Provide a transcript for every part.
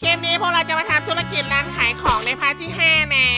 คลิปนี้พวกเราจะมาทำธุรกิจร้านขายของในพาร์ทที่ 5 นะ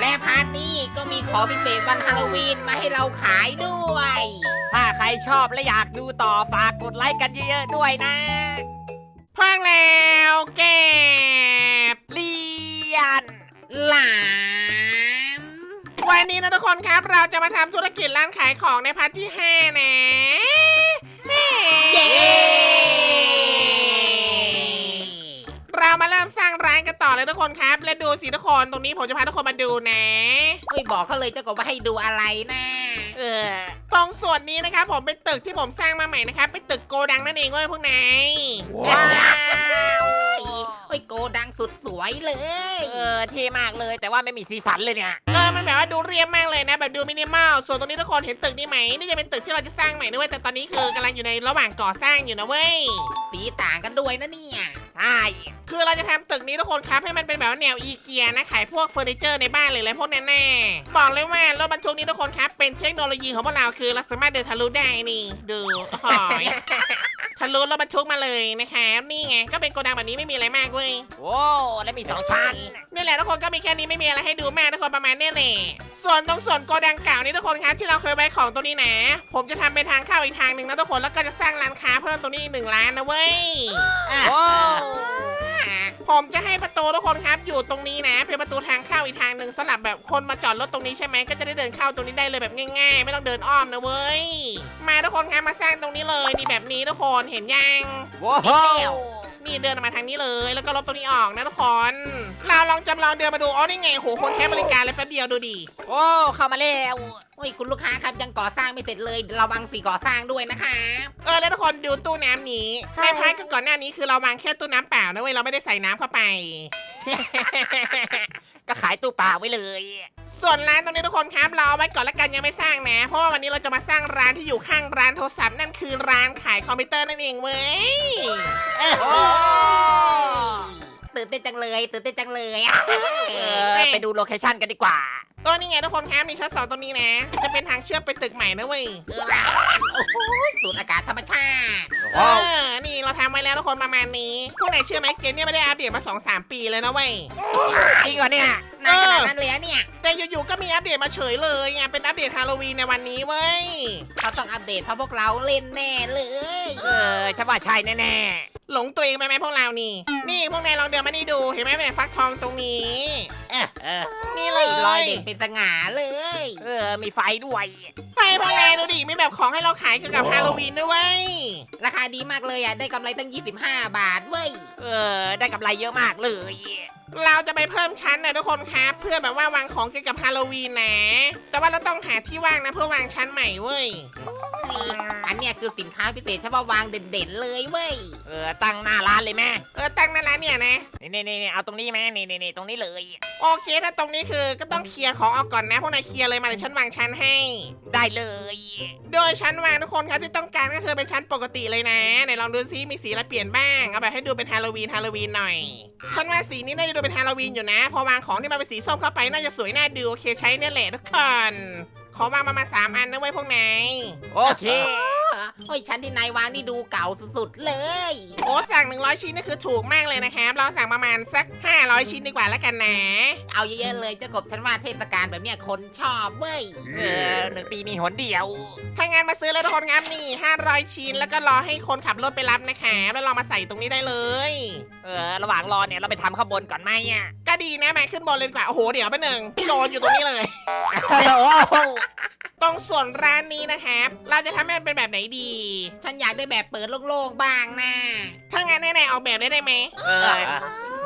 และพาร์ทนี้ก็มีของพิเศษวันฮาโลวีนมาให้เราขายด้วย ถ้าใครชอบและอยากดูต่อฝากกดไลค์กันเยอะๆด้วยนะเพิ่งแล้วเก็บเลียนหลามวันนี้นะทุกคนครับเราจะมาทำธุรกิจร้านขายของในพาร์ทที่ 5 นะ เลยทุกคนครับ และดูสิทุกคนตรงนี้ผมจะพาทุกคนมาดูนะเฮ้ยบอกเขาเลยเจ้ากบว่าให้ดูอะไรนะเออตรงส่วนนี้นะครับผมเป็นตึกที่ผมสร้างมาใหม่นะครับเป็นตึกโกดังนั่นเองเว้ยพวกนายว้าวเฮ้ย โกดังสุดสวยเลย เออเท่มากเลยแต่ว่าไม่มีสีสันเลยเนี่ย เออ มันแบบว่าดูเรียบมากเลยนะ แบบดูมินิมอล ส่วนตรงนี้ทุกคนเห็นตึกนี้ไหม นี่จะเป็นตึกที่เราจะสร้างใหม่ด้วยแต่ตอนนี้คือกำลังอยู่ในระหว่างก่อสร้างอยู่นะเว้ย สีต่างกันด้วยนะเนี่ยใช่คือเราจะทำตึกนี้ทุกคนครับให้มันเป็นแบบว่าแนวอีเกียนะ ขายพวกเฟอร์นิเจอร์ในบ้านเลยอะไรพวกนั้นแน่บอกเลยว่ารถบรรทุกนี้ทุกคนครับเป็นเทคโนโลยีของพวกเราคือเราสามารถเดินทะลุได้นี่ดูหอย ทะลุรถบรรทุกมาเลยนะครับนี่ไง ก็เป็นโกดังแบบนี้ไม่มีอะไรมากเว้ยโอ้แล้วมีสองชั้น นี่แหละทุกคนก็มีแค่นี้ไม่มีอะไรให้ดูมากทุกคนประมาณนี้แหละส่วนตรงส่วนโกดังเก่านี่ทุกคนครับที่เราเคยไว้ของตรงนี้นะ ผมจะทำเป็นทางเข้าอีกทางหนึ่งนะทุกคนแล้วก็จะสร้างร้านค้าเพิ่มตรงนี้อีกหนึ่งร้านนะเว้ยอะโอ้ผมจะให้ประตูทุกคนครับอยู่ตรงนี้นะ เป็นประตูทางเข้าอีกทางหนึ่งสำหรับแบบคนมาจอดรถตรงนี้ใช่ไหมก็จะได้เดินเข้าตรงนี้ได้เลยแบบง่ายๆ ไม่ต้องเดินอ้อมนะเว้ยมาทุกคนครับมาสร้างตรงนี้เลยนี่แบบนี้ทุกคนเห็นยัง ว้าว นี่เดินออกมาทางนี้เลย แล้วก็ลบตรงนี้ออกนะทุกคนเราลองจำลองเดินมาดูอ๋อนี่ไงโหคนใช้บริการเลยแป๊บเดียวดูดิโอ้เข้ามาแล้วเฮ้ยคุณลูกค้าครับยังก่อสร้างไม่เสร็จเลยระวังสีก่อสร้างด้วยนะคะเออแล้วทุกคนดูตู้น้ำนี้ในพาร์ทก็ก่อนหน้านี้คือเราวางแค่ตู้น้ำเปล่านะเว้ยเราไม่ได้ใส่น้ำเข้าไป ก็ขายตู้เปล่าไว้เลย ส่วนร้านตรงนี้ทุกคนครับเราเอาไว้ก่อนละกันยังไม่สร้างนะ เพราะว่าวันนี้เราจะมาสร้างร้านที่อยู่ข้างร้านโทรศัพท์นั่นคือร้านขายคอมพิวเตอร์นั่นเองเว้ยเออโอ้ ตื่นเต้นจังเลยตื่นเต้นจังเลยอะเออไปดูโลเคชั่นกันดีกว่า ก็นี่ไงทุกคนครับนี่ชั้นสองตรงนี้นะ จะเป็นทางเชื่อมไปตึกใหม่นะเว้ยเออโอ้โหสูดอากาศธรรมชาติเออนี่เราทำไว้แล้วทุกคนประมาณนี้พวกไหนเชื่อไหมเกมเนี่ยไม่ได้อัปเดตมา2-3ปีเลยนะเว้ยจริงเหรอเนี่ยนานขนาดนั้นเลยอะเนี่ย แต่อยู่ๆก็มีอัปเดตมาเฉยเลยไงเป็นอัปเดตฮาโลวีนในวันนี้เว้ยเขาต้องอัปเดตเพราะพวกเราเล่นแน่เลย เออฉันว่าใช่แน่ หลงตัวเองไปไหมพวกเรานี่ นี่พวกนายลองเดินมานี่ดู เห็นไหมเป็นฟักทองตรงนี้ เออเออนี่เลเฮ้ยยรอยเด็กเป็นสง่าเลยๆเออ มีไฟด้วย ไปพวกนายดูดิมีแบบของให้เราขายเกี่ยวกับฮาโลวีนด้วยเว้ยราคาดีมากเลยอะ ได้กำไรตั้ง 25 บาทเว้ย เออ ได้กำไรเยอะมากเลย เราจะไปเพิ่มชั้นนะทุกคนครับ เพื่อแบบว่าวางของเกี่ยวกับฮาโลวีนนะ แต่ว่าเราต้องหาที่ว่างนะเพื่อวางชั้นใหม่เว้ย นี่อันเนี้ยคือสินค้าพิเศษเฉพาะวางเด่นๆเลยเว้ย เออตั้งหน้าร้านเลยแม่เออตั้งหนั่นร้านเนี่ยนะ นี่นี่นี่เอาตรงนี้แม่นี่นี่นี่ตรงนี้เลย โอเคถ้าตรงนี้คือก็ต้องเคลียร์ของออกก่อนนะพวกนายเคลียร์เลยมาเดี๋ยวฉันวางชั้นให้ ได้เลย โดยชั้นวางทุกคนครับที่ต้องการก็คือเป็นชั้นปกติเลยนะไหนลองดูซิมีสีอะไรเปลี่ยนบ้างเอาแบบให้ดูเป็นฮาโลวีนฮาโลวีนหน่อยฉันว่าสีนี้น่าจะดูเป็นฮาโลวีนอยู่นะ พอวางของที่มันเป็นสีส้มเข้าไปน่าจะสวยน่าดูโอเคใช้เนี่ยแหละทุกคนขอวางมามาสามอันนะเว้ยพวกนาย โอเค เฮ้ยชั้นที่นายวางนี่ดูเก่าสุดๆเลย โอ้สั่ง 100 ชิ้นนี่คือถูกมากเลยนะครับ เราสั่งประมาณสัก 500 ชิ้นดีกว่าแล้วกันนะ เอาเยอะๆเลยเจ้ากบฉันว่าเทศกาลแบบเนี้ยคนชอบเว้ย เออหนึ่งปีมีหนเดียว ถ้างานมาซื้อแล้วทุกคนครับนี่ 500 ชิ้นแล้วก็รอให้คนขับรถไปรับนะครับแล้วเรามาใส่ตรงนี้ได้เลย เออ ระหว่างรอเนี่ยเราไปทำข้างบนก่อนไหมอะ ก็ดีนะมาขึ้นบนเลยดีกว่าโอ้โหเดี๋ยวไปหนึ่งโจรอยู่ตรงนี้เลย ฮัลโหลตรงส่วนร้านนี้นะครับ เราจะทำให้มันเป็นแบบไหนดี ฉันอยากได้แบบเปิดโล่งๆบ้างนะถ้างานแน่ๆออกแบบได้ได้ไหม เออ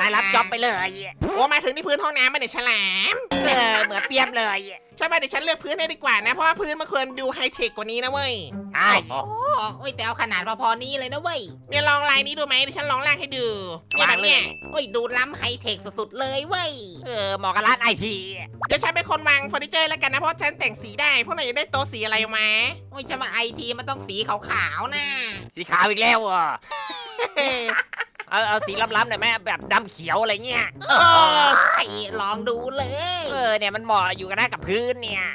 นายรับจ็อบไปเลยโอ้มาถึงที่พื้นห้องน้ำมาเนี่ยฉลาม เออเหมือนเปียบเลยใช่ป่ะเดี๋ยวฉันเลือกพื้นให้ดีกว่านะ เพราะว่าพื้นมันควรดูไฮเทคกว่านี้นะเว้ยใช่โอ้โอ้ยแต่เอาขนาดพอๆนี้เลยนะเว้ยเนี่ยลองลายนี้ดูไหมเดี๋ยวฉันลองลากให้ดูเนี่ยแบบเนี้ยโอ้ยดูล้ำไฮเทคสุดๆเลยเว้ยเออเหมาะกับร้านไอทีเดี๋ยวฉันเป็นคนวางเฟอร์นิเจอร์แล้วกันนะเพราะฉันแต่งสีได้พวกนายอยากได้โต๊ะสีอะไรมาโอ้ยจะมาไอทีมันต้องสีขาวๆนะสีขาวอีกแล้วอะ เอาเอาสีล้ำๆหน่อยแม่แบบดำเขียวอะไรเงี้ย เออไอ้ลองดูเลย เออเนี่ยมันเหมาะอยู่กันได้กับพื้นเนี่ย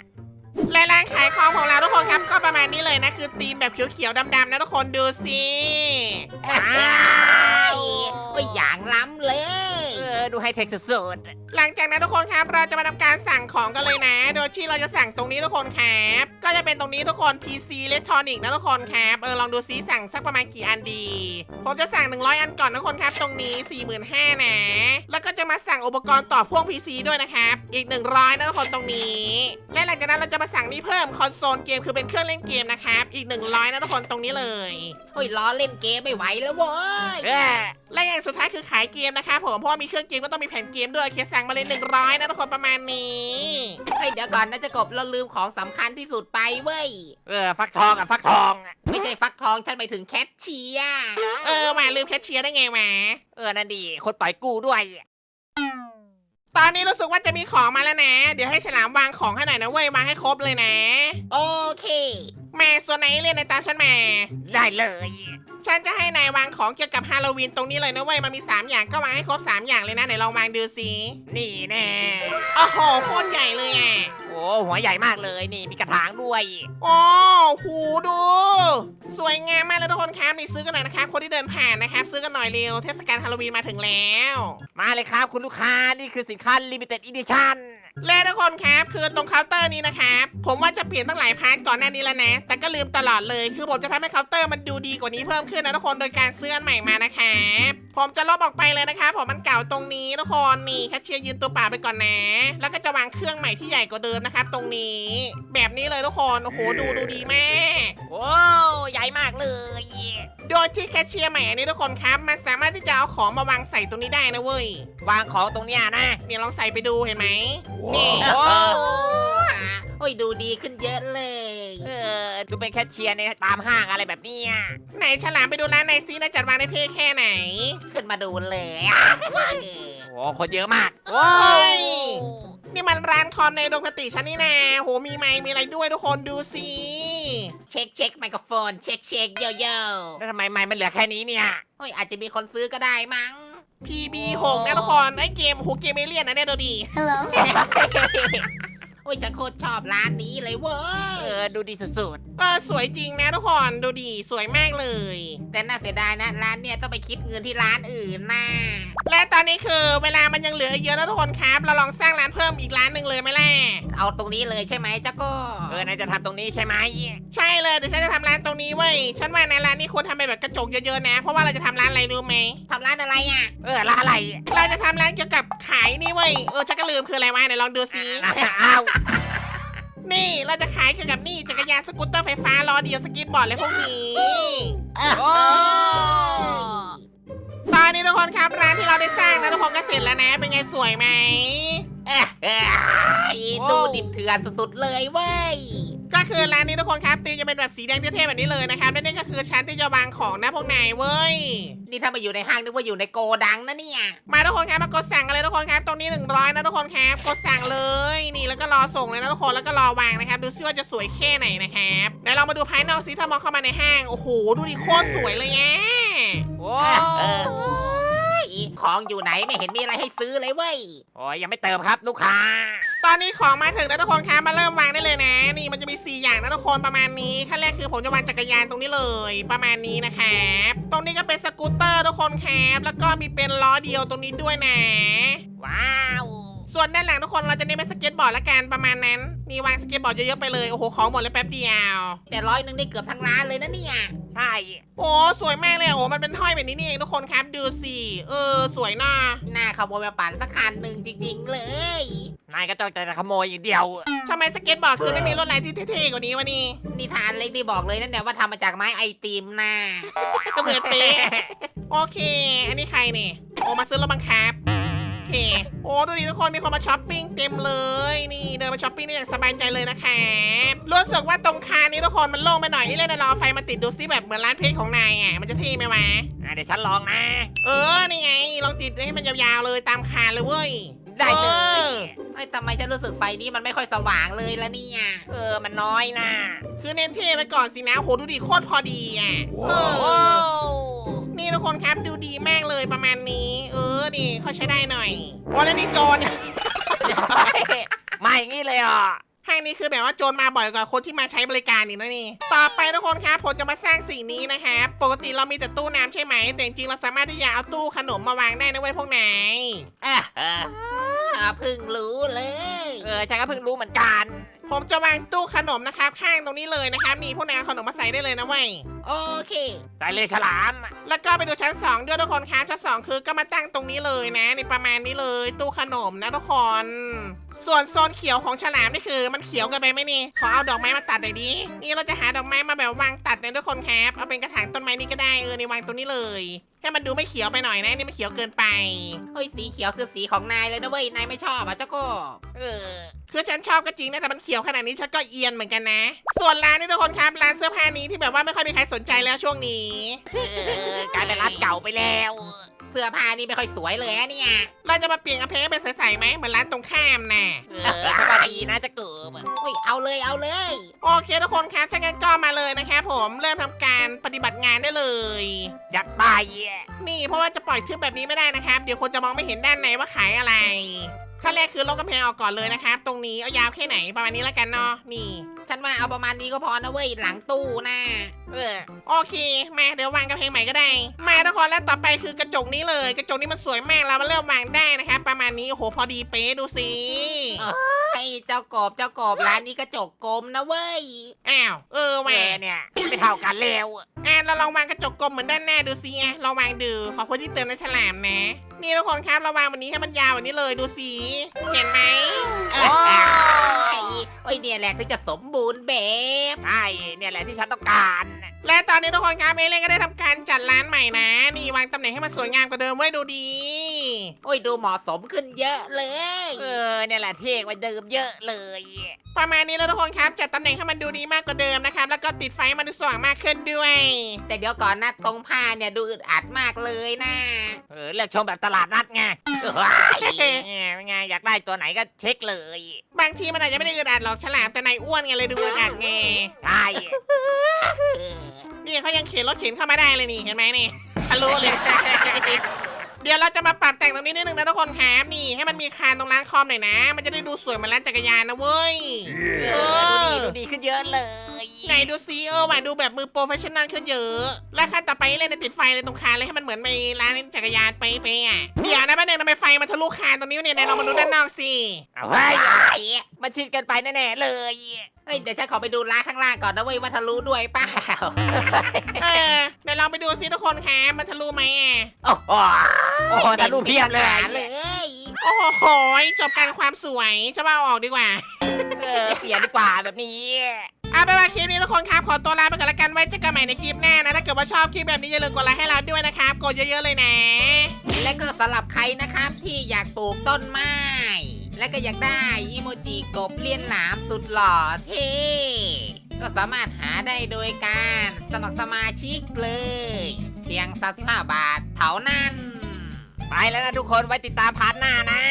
และร้านขายของของเราทุกคนครับก็ประมาณนี้เลยนะ คือธีมแบบเขียวๆดำๆนะทุกคนดูสิไอ้ว้าวโอ้ยอย่างล้ำเลย เออดูไฮเทคสุด หลังจากนั้นทุกคนครับเราจะมาทำการสั่งของกันเลยนะ โดยที่เราจะสั่งตรงนี้ทุกคนครับก็จะเป็นตรงนี้ทุกคน PC Electronic นะทุกคนครับเออลองดูซิสั่งสักประมาณกี่อันดีผมจะสั่ง 100 อันก่อนนะทุกคนครับ ตรงนี้ 45,000นะแล้วก็จะมาสั่งอุปกรณ์ต่อพ่วง PC ด้วยนะครับอีก 100นะทุกคนตรงนี้ และหลังจากนั้นเราจะมาสั่งนี่เพิ่มคอนโซลเกมคือเป็นเครื่องเล่นเกมนะครับอีก 100นะทุกคนตรงนี้เลยโอ้ยล้อเล่นเกมไม่ไหวแล้วเว้ยๆเออและอย่างสุดท้ายคือขายเกมนะครับผมเพราะว่ามีเครื่องเกมก็ต้องมีแผ่นเกมด้วยเคสั่งมาเลย100นะทุกคนประมาณนี้เฮ้ยเดี๋ยวก่อนนะเจะกบเราลืมของสำคัญที่สุดไปเว้ย เออฟักทองอะฟักทองอะไม่ใช่ฟักทองฉันไปถึงแคทเชียร์ เออมาลืมแคชเชียร์ได้ไงวะเออนั่นดีคนปล่อยกู้ด้วย ตอนนี้รู้สึกว่าจะมีของมาแล้วนะ เดี๋ยวให้ฉลามวางของให้หน่อยนะเว้ยวางให้ครบเลยนะ โอเค แม่ส่วนไหนเรียนในตามฉันมา ได้เลย ฉันจะให้นายวางของเกี่ยวกับฮาโลวีนตรงนี้เลยนะเว้ย มันมี 3 อย่างก็วางให้ครบ 3 อย่างเลยนะไหนลองวางดูสินี่แน่โอ้โหโคตรใหญ่เลยอะโอ้ หัวใหญ่มากเลยนี่มีกระถางด้วย โอ้หูดู สวยงามมากเลยทุกคนครับนี่ซื้อกันหน่อยนะครับ คนที่เดินผ่านนะครับ ซื้อกันหน่อยเร็วเทศกาลฮาโลวีนมาถึงแล้ว มาเลยครับคุณลูกค้านี่คือสินค้า limited edition และทุกคนครับ คือตรงเคาน์เตอร์นี้นะครับ ผมว่าจะเปลี่ยนตั้งหลายพาร์ทก่อนหน้านี้แล้วนะ แต่ก็ลืมตลอดเลย คือผมจะทำให้เคาน์เตอร์มันดูดีกว่านี้เพิ่มขึ้นนะทุกคนโดยการซื้ออันใหม่มานะครับ ผมจะลบออกไปเลยนะครับผมมันเก่าตรงนี้ทุกคนนี่แคชเชียร์ยืนตัวเปล่าไปก่อนนะ แล้วก็จะวางเครื่องใหม่ที่ใหญ่กว่าเดิมนะครับ ตรงนี้ แบบนี้เลยทุกคนโอ้โหดูดูดีมากโอ้ใหญ่มากเลยโดยที่แคชเชียร์ใหม่อันนี้ทุกคนครับ มันสามารถที่จะเอาของมาวางใส่ตรงนี้ได้นะเว้ยวางของตรงเนี้ยนะเนี่ยลองใส่ไปดูเห็นไหมนี่โอ้โอ้ยดูดีขึ้นเยอะเลย เออ ดูเป็นแคชเชียร์ในตามห้างอะไรแบบเนี้ยไหนฉลามไปดูร้านในซีนะจัดวางในเท่แค่ไหนขึ้นมาดูเลยอะเออโอ้คนเยอะมากโอ้ยนี่มันร้านคอมในดวงคติฉันนี่นาโหมีไมค์มีอะไรด้วยทุกคนดูสิ เช็คเช็คไมโครโฟน เช็คเช็คเยอะเยอะแล้วทำไมไม้มันเหลือแค่นี้เนี่ย โอ้ยอาจจะมีคนซื้อก็ได้มั้ง PB6 นะทุกคนไอเกมโหเกมเอเลียนนะเนี่ยดูดิ โอ้ยฉันโคตรชอบร้านนี้เลยเว้เอยอดูดีสุดก็สวยจริงนะทุกคนดูดิสวยมากเลยแต่น่าเสียดายนะ ร้านเนี่ยต้องไปคิดเงินที่ร้านอื่นน่ะและตอนนี้คือเวลามันยังเหลืออีกเยอะนะทุกคนครับ เราลองสร้างร้านเพิ่มอีกร้านหนึ่งเลยไหมล่ะเอาตรงนี้เลยใช่ไหมเจ้าก็ๆเออนายจะทำตรงนี้ใช่ไหมใช่เลยเดี๋ยวฉันจะทำร้านตรงนี้เว้ยฉันว่าในร้านนี้ควรทำเป็นแบบกระจกเยอะๆนะ เพราะว่าเราจะทำร้านอะไรรู้ไหมทำร้านอะไรอะ เออละอะไรเราจะทำร้านเกี่ยวกับขายนี่เว้ยเออฉันก็ลืมคืออะไรวะไหนลองดูซิอ้าวนี่เราจะขายเกี่ยวกับนี่จักรยานสกูตเตอร์ไฟฟ้าล้อเดียวสกีตบอร์ดอะไรพวกนี้โอ้ตอนนี้ทุกคนครับร้านที่เราได้สร้างนะทุกคนก็เสร็จแล้วนะ เป็นไงสวยไหม เอ้ยเอ้ยดูดิบเถื่อนสุดๆเลยเว้ย ก็คือร้านนี้ทุกคนครับตีมจะเป็นแบบสีแดงเท่ๆแบบนี้เลยนะครับและนี่ก็คือชั้นที่จะวางของนะพวกนายเว้ย นี่ถ้ามาอยู่ในห้างนึกว่าอยู่ในโกดังนะเนี่ย มาทุกคนครับมากดสั่งกันเลยทุกคนครับ ตรงนี้ 100 นะทุกคนครับ กดสั่งเลย นี่แล้วก็รอส่งเลยนะทุกคนแล้วก็รอวางนะครับ ดูซิว่าจะสวยแค่ไหนนะครับเดี๋ยวเรามาดูภายนอกซิถ้ามองเข้ามาในห้าง โอ้โห ดูดิโคตรสวยเลยแง่โอ้เออ ของอยู่ไหนไม่เห็นมีอะไรให้ซื้อเลยเว้ย โอ้ยยังไม่เติมครับลูกค้า ตอนนี้ของมาถึงแล้วทุกคนครับมาเริ่มวางได้เลยนะ นี่มันจะมี 4 อย่างนะทุกคนประมาณนี้ขั้นแรกคือผมจะวางจักรยานตรงนี้เลย ประมาณนี้นะครับตรงนี้ก็เป็นสกูตเตอร์ทุกคนครับแล้วก็มีเป็นล้อเดียวตรงนี้ด้วยนะ ว้าว ส่วนด้านหลังทุกคนเราจะเน้นเป็นสเก็ตบอร์ดละกันประมาณนั้น มีวางสเก็ตบอร์ดเยอะๆไปเลยโอ้โหของหมดเลยแป๊บเดียว แต่ร้อยหนึ่งได้เกือบทั้งร้านเลยนะเนี่ย ใช่ โอ้สวยมากเลยโอ้มันเป็นห้อยแบบนี้นี่เองทุกคนครับดูสิเออ สวยน่าหน้าขโมยมาปั่นสักคันหนึ่งจริง ๆ เลย นายก็จ้องแต่จะขโมยอย่างเดียว ทำไมสเก็ตบอร์ดคือไม่มีลวดลายที่เท่ๆกว่านี้วะนี่นิทานเล็กนี่บอกเลยนั่นเนี่ยว่าทำมาจากไม้ไอติมนะ ก็เหมือนเป๊ะโอเค อันนี้ใครเนี่ยโอ้มาซื้อรถบังคับโอ เค โอ้ดูดิทุกคนมีคนมาช้อปปิ้งเต็มเลย นี่เดินมาช้อปปิ้งได้อย่างสบายใจเลยนะครับรู้สึกว่าตรงคานนี้ทุกคนมันโล่งไปหน่อยนี่เล่นนะรอไฟมาติดดูซิแบบเหมือนร้านเพชรของนายอะมันจะเท่ไหมวะ อะเดี๋ยวฉันลองนะ เออนี่ไงลองติดให้มันยาวๆเลยตามคานเลยเว้ย ได้เลอย อ ไอ้ยทำไมฉันรู้สึกไฟนี้มันไม่ค่อยสว่างเลยละเนี่ย เออ มันน้อยนะคือเน้นเท่ไปก่อนสินะโหดูดิโคตรพอดีอะเอโอ้อ นี่ทุกคนครับดูดีมากเลยประมาณนี้ เออนี่เขาใช้ได้หน่อยโอ้แล้วนี่โจร มาอย่างนี้เลยอะ ห้างนี้คือแบบว่าโจรมาบ่อยกว่าคนที่มาใช้บริการอีกนะนี่ ต่อไปทุกคนครับผมจะมาสร้างสิ่งนี้นะครับ ปกติเรามีแต่ตู้น้ำใช่ไหม แต่จริงๆเราสามารถที่จะเอาตู้ขนมมาวางได้นะเว้ยพวกนายอะอะเพิ่งรู้เลย เออฉันก็เพิ่งรู้เหมือนกัน ผมจะวางตู้ขนมนะครับ ข้างตรงนี้เลยนะครับนี่พวกนายเอาขนมมาใส่ได้เลยนะเว้ยโอเค ใส่เลยฉลาม แล้วก็ไปดูชั้น2ด้วยทุกคนครับชั้น2คือก็มาตั้งตรงนี้เลยนะในประมาณนี้เลย ตู้ขนมนะทุกคน ส่วนโซนเขียวของฉลามนี่คือ มันเขียวเกันไปไหมนี่ ขอเอาดอกไม้มาตัดหน่อยดิ นี่เราจะหาดอกไม้มาแบบวางตัดนะทุกคนครับ เอาเป็นกระถางต้นไม้นี่ก็ได้ เออนี่วางตรงนี้เลย ให้มันดูไม่เขียวไปหน่อยนะ นี่มันเขียวเกินไป เฮ้ยสีเขียวคือสีของนายเลยนะเว้ย นายไม่ชอบอะเจ้าก็เออ คือฉันชอบก็จริงนะแต่มันเขียวขนาดนี้ฉันก็เอียนเหมือนกันนะ ส่วนร้านนี่ทุกคนครับร้านเสื้อผ้านี้ที่แบบว่าไม่ค่อยมีใครสนใจแล้วช่วงนี้ เออกลายเป็นร้านเก่าไปแล้ว เสื้อผ้านี่ไม่ค่อยสวยเลยอะเนี่ย เราจะมาเปลี่ยนกระเพงเป็นใสๆไหมเหมือนร้านตรงข้ามน่ะ เออฉันว่าดีนะจะเกิบเฮ้ยเอาเลยเอาเลย โอเคทุกคนครับถ้างั้นก็มาเลยนะครับผมเริ่มทำการปฏิบัติงานได้เลย อยากไปนี่เพราะว่าจะปล่อยทึบแบบนี้ไม่ได้นะครับ เดี๋ยวคนจะมองไม่เห็นด้านในว่าขายอะไร ขั้นแรกคือลบกำแพงออกก่อนเลยนะครับ ตรงนี้เอายาวแค่ไหนประมาณนี้แล้วกันเนาะนี่ ฉันว่าเอาประมาณนี้ก็พอนะเว้ยหลังตู้นะเออโอเคมาเดี๋ยววางกระเพงใหม่ก็ได้ มาทุกคนแล้วต่อไปคือกระจกนี้เลย กระจกนี้มันสวยมากเรามาเริ่มวางได้นะครับประมาณนี้โอ้โหพอดีเป๊ะดูสิไอ้ เจ้ากบเจ้ากบร้านนี้กระจกกลมนะเว้ย อ้าว เออแหวว่ะเนี่ย ไม่เท่ากันแล้วอะเราลองวางกระจกกลมเหมือนด้านหน้าดูสิอะเราวางดู ขอบคุณที่เตือนนะฉลามนะ นี่ทุกคนครับเราวางวันนี้ให้มันยาวกวันนี้เลยดูสิ เห็นไหมโอ้ยโอ้ยเนี่ยแหละถึงจะสมบูรณ์แบบ ใช่เนี่ยแหละที่ฉันต้องการ และตอนนี้ทุกคนครับเอเล่นก็ได้ทำการจัดร้านใหม่นะ นี่วางตำแหน่งให้มันสวยงามกว่าเดิมไว้ดูดี โอ้ยดูเหมาะสมขึ้นเยอะเลย เออเนี่ยแหละเท่กว่าเดิมเยอะเลย ประมาณนี้แล้วทุกคนครับจัดตำแหน่งให้มันดูดีมากกว่าเดิมนะครับ แล้วก็ติดไฟให้มันดูสว่างมากขึ้นด้วย แต่เดี๋ยวก่อนนะตรงผ้าเนี่ยดูอึดอัดมากเลยนะเออเลือกชมแบบตลาดนัดไงเนี่ยไงอยากได้ตัวไหนก็เช็คเลย บางทีมันอาจจะไม่ได้อึดอัดหรอกฉลามแต่นายอ้วนไงเลยดูอึดอัดไงใช่นี่เขายังเข็นรถเข็นเข้ามาได้เลยนี่เห็นไหมนี่ทะลุเลย เดี๋ยวเราจะมาปรับแต่งตรงนี้นิดนึงนะทุกคนครับนี่ ให้มันมีคานตรงร้านคอมหน่อยนะ มันจะได้ดูสวยเหมือนร้านจักรยานนะเว้ย เออดูดีดูดีขึ้นเยอะเลย นดูซิเออว่าดูแบบมือโปรเฟชชั่นแนลขึ้นเยอะ และขั้นต่อไปเล่นในติดไฟเลยตรงคานเลยให้มันเหมือนในร้านจักรยานไปไปๆอะเดี๋ยวนะแป๊บนึงทำไมไฟมันทะลุคานตรงนี้วะเนี่ยไหนเรามาดูด้านนอกสิเอาเฮ้ยไอ้มันชิดเกันไปแน่ๆเลยเฮ้ยเดี๋ยวฉันขอไปดูร้านข้างล่างก่อนนะเว้ยว่าทะลุด้วยเปล่าเออเดี๋ยวลองไปดูซิทุกคนครับมันทะลุไหมอะโอ้โหโอ้โหทะลุเพียบเลยเลยโอ้โหจบการความสวยจะว่าเอาออกดีกว่า เออเปลี่ยนดีกว่าแบบนี้เอาไปนว่าคลิปนี้ทุกคนครับ ขอตัวลาไปก่อนละกันไว้เจอกันใหม่ในคลิปหน้านะ ถ้าเกิดว่าชอบคลิปแบบนี้อย่าลืมกดไลค์ให้เราด้วยนะครับ กดเยอะๆเลยนะ และก็สำหรับใครนะครับที่อยากปลูกต้นไม้ และก็อยากได้อีโมจิกบเลียนหลามสุดหล่อเท่ก็สามารถหาได้โดยการสมัครสมาชิกเลย เพียง 35 บาทเท่านั้น ไปแล้วนะทุกคนไว้ติดตามพาร์ทหน้านะ